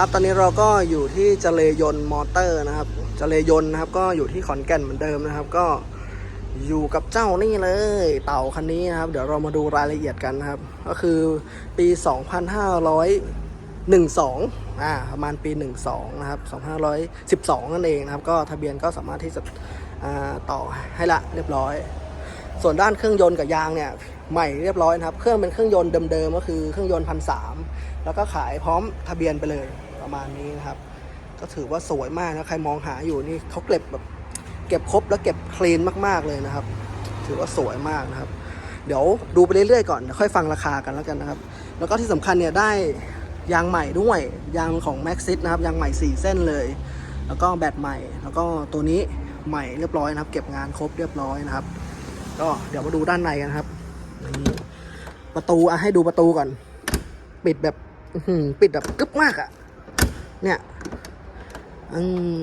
ครับตอนนี้เราก็อยู่ที่เจเลยนต์มอเตอร์นะครับเจเลยนต์นะครับก็อยู่ที่ขอนแก่นเหมือนเดิมนะครับ ก็อยู่กับเจ้านี่เลย เต่าคันนี้นะครับ เดี๋ยวเรามาดูรายละเอียดกันนะครับ ก็คือปี 2512อ่าประมาณปี 12 นะครับ 2512 นั่นเองนะครับ ก็ทะเบียนก็สามารถที่จะต่อให้ละเรียบร้อย ส่วนด้านเครื่องยนต์กับยางเนี่ยใหม่เรียบร้อยนะครับ เครื่องเป็นเครื่องยนต์เดิมๆก็คือเครื่องยนต์พันสามแล้วก็ขายพร้อมทะเบียนไปเลย ประมาณนี้นะครับ ก็ถือว่าสวยมากนะใครมองหาอยู่นี่เขาเก็บแบบเก็บครบแล้วเก็บคลีนมากๆเลยนะครับ ถือว่าสวยมากนะครับ เดี๋ยวดูไปเรื่อยๆก่อนค่อยฟังราคากันแล้วกันนะครับ แล้วก็ที่สำคัญเนี่ยได้ยางใหม่ด้วยยางของ Maxis นะครับยางใหม่ 4 เส้นเลย แล้วก็แบตใหม่ แล้วก็ตัวนี้ใหม่เรียบร้อยนะครับ เก็บงานครบเรียบร้อยนะครับ ก็เดี๋ยวมาดูด้านในกันครับประตูอะให้ดูประตูก่อน ปิดแบบปิดแบบกึบมากอะ่ะ เนี่ยอืม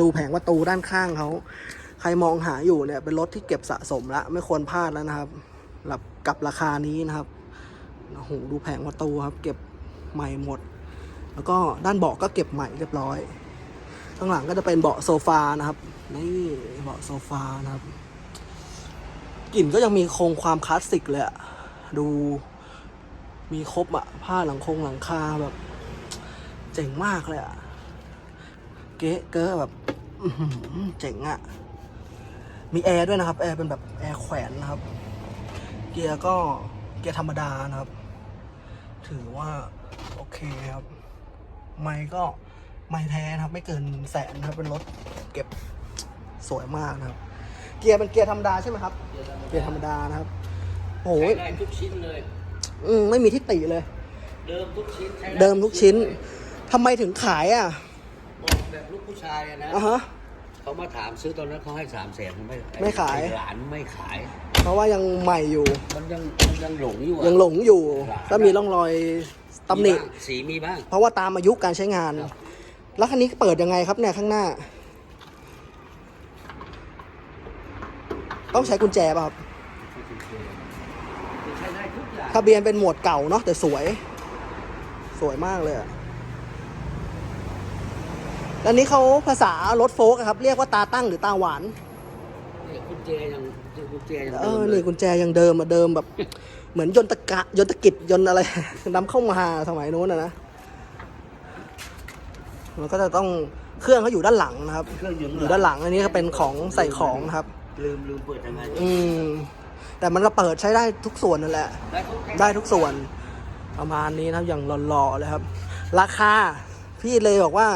ดูแผงประตูด้านข้างเขา ใครมองหาอยู่เนี่ย เป็นรถที่เก็บสะสมละ ไม่ควรพลาดแล้วนะครับกับกับราคานี้นะครับโอ้โหดูแผงประตูครับ เก็บใหม่หมด แล้วก็ด้านเบาะก็เก็บใหม่เรียบร้อย ข้างหลังก็จะเป็นเบาะโซฟานะครับ นี่เบาะโซฟานะครับกลิ่นก็ยังมีคงความคลาสสิกเลยอะดูมีครบอะผ้าหลังคงหลังคาแบบ เจ๋งมากเลยอะเก๊ะเก๊ะแบบอื้อหือเจ๋งอะมีแอร์ด้วยนะครับ แอร์เป็นแบบแอร์แขวนนะครับ เกียร์ก็เกียร์ธรรมดานะครับ ถือว่า โอเคครับ ไม่ก็ไม่แท้นะครับ ไม่เกินแสนนะครับ เป็นรถเก็บสวยมากนะครับ เกียร์เป็นเกียร์ธรรมดาใช่ไหมครับ เกียร์ธรรมดานะครับโอ้ยใช้ได้ทุกชิ้นเลย อืมไม่มีที่ติเลย เดิมทุกชิ้นใช้ไเดิมทุกชิ้น ทำไมถึงขายอะบอกแบบลูกผู้ชายอะนะอะฮะ เขามาถามซื้อตอนนั้นเขาให้สามแสนไม่ไม่ขายอ้หลานไม่ขาย เพราะว่ายังใหม่อยู่ มันยังมันยังหลงอยู่อะยังหลงอยู่หลานก็มีร่องรอยตำหนิ มีบ้างสีมีบ้าง เพราะว่าตามอายุการใช้งาน ครับ แล้วคันนี้เปิดยังไงครับเนี่ยข้างหน้า ต้องใช้กุญแจป่ะครับ ใช้ได้ทุกอย่างทะเบียนเป็นหมวดเก่าเนาะแต่สวย สวยมากเลยอะ แล้วนี้เขาภาษารถโฟล์กอะครับ เรียกว่าตาตั้งหรือตาหวานเนี่ยกุญแจยังกุญแจยังเอเดิอมเลนี่ยกุญแจยังเดิมอะเดิมแบบ เหมือนยนตกะยนตกิจยนต์อะไร นำเข้ามาสมัยนู้นนะนะมันก็จะต้องเครื่องเขาอยู่ด้านหลังนะครับเครื่องยนต์อยู่ด้านหลังอันนี้ก็เป็นของใส่ของนะครับ ลืมลืมเปิดยังไงอืม แต่มันก็เปิดใช้ได้ทุกส่วนนั่นแหละ ได้ทุกได้ทุกส่วนประมาณนี้นะครับอย่างหล่อๆเลยครับ ราคาพี่เลยบอกว่า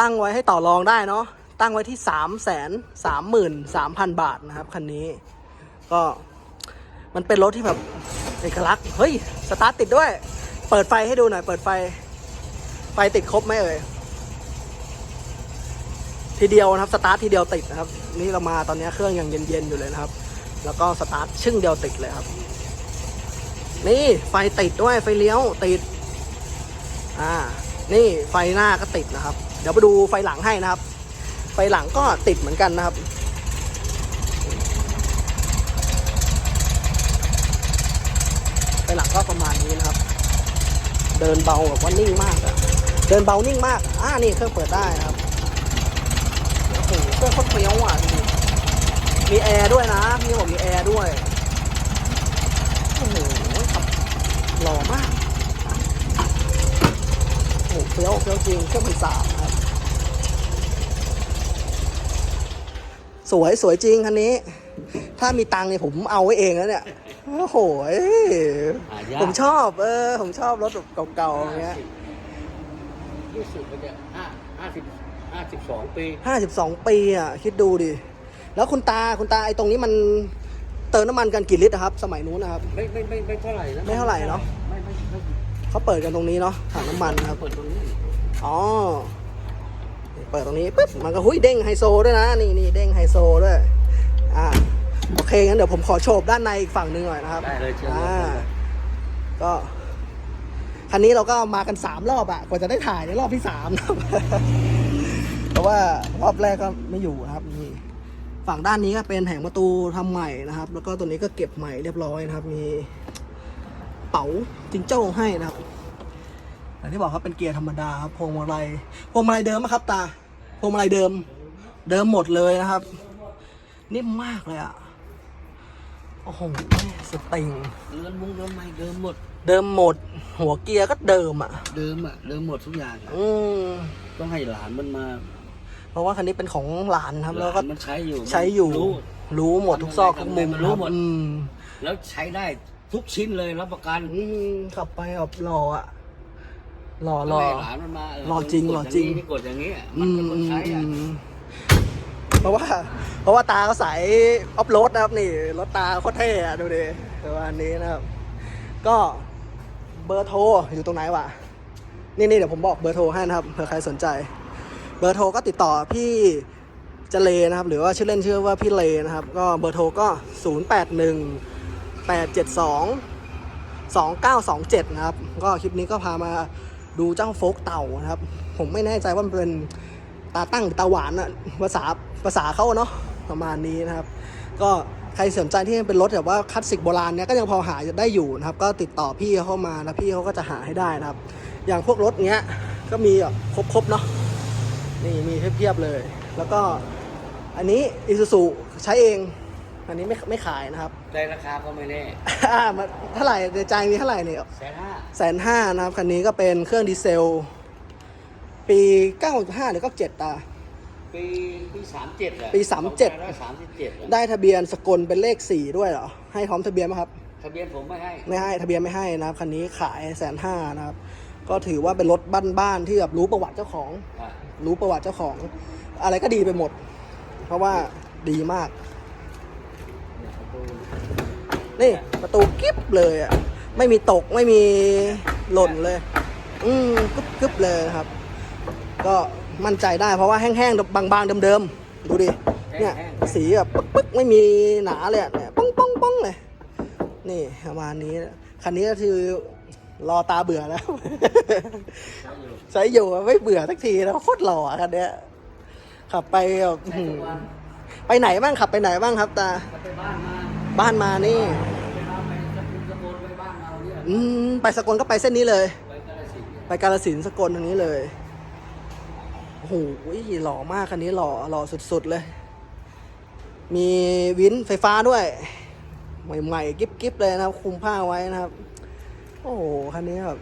ตั้งไว้ให้ต่อรองได้เนาะตั้งไว้ที่สามแสนสามหมื่นสามพันบาทนะครับคันนี้ ก็มันเป็นรถที่แบบเอกลักษณ์เฮ้ยสตาร์ทติดด้วย เปิดไฟให้ดูหน่อย เปิดไฟ ไฟติดครบไหมเอ่ยทีเดียวนะครับสตาร์ททีเดียวติดนะครับ นี่เรามาตอนนี้เครื่องยังเย็นๆอยู่เลยนะครับ แล้วก็สตาร์ทชึ่งเดียวติดเลยครับ นี่ไฟติดด้วยไฟเลี้ยวติด อ่า นี่ไฟหน้าก็ติดนะครับ เดี๋ยวไปดูไฟหลังให้นะครับ ไฟหลังก็ติดเหมือนกันนะครับ ไฟหลังก็ประมาณนี้นะครับ เดินเบาแบบว่านิ่งมากอะเดินเบานิ่งมากอ่านี่เครื่องเปิดได้นะครับโอ้โหเครื่องโคตรเปรี้ยวอะดูมีแอร์ด้วยนะพี่บอกมีแอร์ด้วยโอ้โหขับหล่อมากโอ้โหเฟี้ยวเฟี้ยวจริงเครื่องพันสามครับ ส วยสวยจริงคันนี้ ถ้ามีตังค์เนี่ยผมเอาไว้เองแล้วเนี่ย โอ้โหหายาก ผมชอบ เออ ผมชอบรถแบบเก่าๆอย่างเงี้ยรู้สึกว่าจะห้าห้าสิบห้าสิบสองปีห้าสิบสองปีอะ คิดดูดิ แล้วคุณตาคุณตาไอ้ตรงนี้มันเติมน้ำมันกันกี่ลิตรนะครับ สมัยนู้นนะครับ ไม่ไม่ไม่ไม่เท่าไหร่นะไม่เท่าไหร่เนอะ ไม่ไม่ไม่เขาเปิดกันตรงนี้เนาะถังน้ำมันนะครับ เปิดตรงนี้อ๋อ เปิดตรงนี้ปุ๊บมันก็หุ้ยเด้งไฮโซด้วยนะนี่นี่เด้งไฮโซด้วยอ่าโอเคงั้นเดี๋ยวผมขอโฉบด้านในอีกฝั่งหนึ่งหน่อยนะครับได้เลยเชิญเลยอ่าก็คันนี้เราก็มากันสามรอบอะกว่าจะได้ถ่ายในรอบที่สามนะครับ เพราะว่ารอบแรกก็ไม่อยู่นะครับนี่ฝั่งด้านนี้ก็เป็นแผงประตูทำใหม่นะครับ แล้วก็ตัวนี้ก็เก็บใหม่เรียบร้อยนะครับ มีเป๋าจิงโจ้ให้นะครับ แต่ที่บอกครับเป็นเกียร์ธรรมดาครับพวงมาลัยพวงมาลัยเดิมไหมครับ ตาพวงมาลัยเดิม เดิมหมดเลยนะครับ นิ่มมากเลยอะโอ้โหสติงเรือนมุ้งเรือนไม้เดิมหมด เดิมหมด หัวเกียร์ก็เดิมอะ เดิมอะเดิมหมดทุกอย่างอะอืมต้องให้หลานมันมาเพราะว่าคันนี้เป็นของหลานครับหแล้วลาก็นมันใช้อยู่ใช้อยู่ รู้ รู้หมดทุกซอกทุกมุมมันรู้ครับหมดอืมแล้วใช้ได้ทุกชิ้นเลยรับประกัน อืมขับไปแบบหล่ออะ หล่อหต้ล่องอให้หลานมันมาเหล่อจริงหล่อจริงนี่กดอย่างนี้ มัอืนมเป็นคนใช้อะอืมเพราะว่า เพราะว่าตาเขาสายออฟโรดนะครับนี่รถตาโคตรเท่อะดูดิประมาณนี้นะครับ ก็เบอร์โทรอยู่ตรงไหนวะนี่นี่เดี๋ยวผมบอกเบอร์โทรให้นะครับเผื่อใครสนใจ เบอร์โทรก็ติดต่อพี่เจเลนะครับ หรือว่าชื่อเล่นชื่อว่าพี่เลนะครับ ก็เบอร์โทรก็ 0 8 1 8 7 2 2927 นะครับ ก็คลิปนี้ก็พามา ดูเจ้าโฟกเต่านะครับ ผมไม่แน่ใจว่ามันเป็นตาตั้งหรือตาหวานอะภาษาภาษาเขาเนาะประมาณนี้นะครับ ก็ใครสนใจที่เป็นรถแบบว่าคลาสสิกโบราณเนี้ยก็ยังพอหาได้อยู่นะครับ ก็ติดต่อพี่เข้ามาแล้วพี่เขาก็จะหาให้ได้นะครับ อย่างพวกรถเนี้ยก็มีแบบครบๆเนาะนี่มีเพียบๆเลย แล้วก็อันนี้อิซูซุใช้เอง อันนี้ไม่ไม่ขายนะครับ ได้ราคาก็ไม่แน่อ่ามันเท่าไหร่ในใจมีเท่าไหร่เนี่ยแสนห้าแสนห้านะครับคันนี้ก็เป็นเครื่องดีเซล ปี 95 หรือ 97 ตา ปีปีสามเจ็ดอะปี37สองพันห้าร้อยสามสิบเจ็ดอะได้ทะเบียนสกลเป็นเลข 4 ด้วยเหรอ ให้พร้อมทะเบียนไหมครับ ทะเบียนผมไม่ให้ไม่ให้ทะเบียนไม่ให้นะครับคันนี้ขายแสนห้านะครับ ก็ถือว่าเป็นรถบ้านๆที่แบบรู้ประวัติเจ้าของ อะรู้ประวัติเจ้าของ อะไรก็ดีไปหมด เพราะว่าดีมาก นี่ประตูกิ๊บเลยอะ ไม่มีตกไม่มีหล่นเลย อืมกึบกึบเลยครับ ก็มั่นใจได้เพราะว่าแห้งๆ บางๆ เดิมๆ ดูดิ เนี่ย สีแบบปึ๊กปึ๊กไม่มีหนาเลยอะเนี่ยป้องป้องป้องเลย นี่ประมาณนี้ คันนี้ก็คือรอตาเบื่อแล้ว ใช้อยู่อะไม่เบื่อสักทีแล้วโคตรหล่ออะคันเนี้ยขับไปแบบอื้อใช้หืทุอกวันไปไหนบ้างขับไปไหนบ้างครับตาจะไปบ้านมา บ้านมานี่ไปบ้านไปสกุลสกุลไปบ้านเราเนี่ยอืม ไปสกลก็ไปเส้นนี้เลย ไปกาฬสินธุ์เนี่ยไปกาลสินธุ์สกลทางนี้เลยโอ้โหหล่อมากคันนี้หล่อหล่อสุดๆเลย มีวินไฟฟ้าด้วย ใหม่ๆ กิ๊บๆเลยนะครับ คุมผ้าไว้นะครับ โอ้โหคันนี้แบบ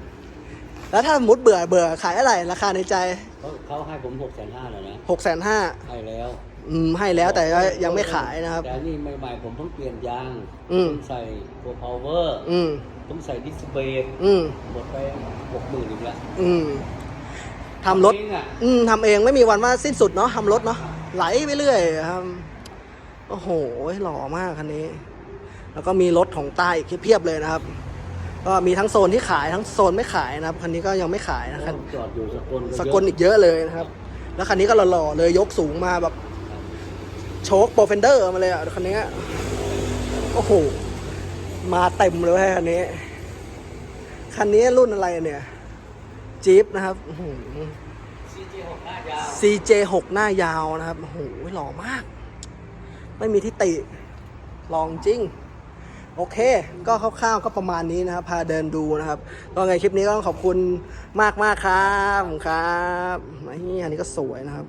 แล้วถ้าสมมติเบื่อเบื่อขายอะไรราคาในใจ เขาเขาให้ผมหกแสนห้าแล้วนะหกแสนห้าให้แล้ว อืมให้แล้วแต่ว่ายังไม่ขายนะครับ แต่นี่ใหม่ๆผมเพิ่งเปลี่ยนยางอืม ผมใส่ตัวพาวเวอร์อืม ผมใส่ดิสเบรกอืม หมดไปหกหมื่นอีกแล้วอืมทำรถเองอะอืมทำเองไม่มีวันว่าสิ้นสุดเนาะทำรถเนาะไหลไปเรื่อยครับโอ้โหหล่อมากคันนี้ แล้วก็มีรถของใต้อีกเพียบเลยนะครับ ก็มีทั้งโซนที่ขายทั้งโซนไม่ขายนะครับคันนี้ก็ยังไม่ขายนะครับจอดอยู่สกลสกลอีกเยอะเลยนะครับ แล้วคันนี้ก็หล่อๆเลยยกสูงมาแบบ โชคโปรเฟนเดอร์มาเลยอะคันนี้โอ้โหมาเต็มเลยคันนี้ คันนี้รุ่นอะไรเนี่ยจี๊ปนะครับอื้อหือซีจีหกหน้ายาว CJ6 หน้ายาวนะครับโอ้โหหล่อมาก ไม่มีที่ติลองจริง โอเค ก็คร่าวๆก็ประมาณนี้นะครับ พาเดินดูนะครับก็ไงคลิปนี้ก็ต้องขอบคุณมากมากๆครับคุณครับนี่อันนี้ก็สวยนะครับ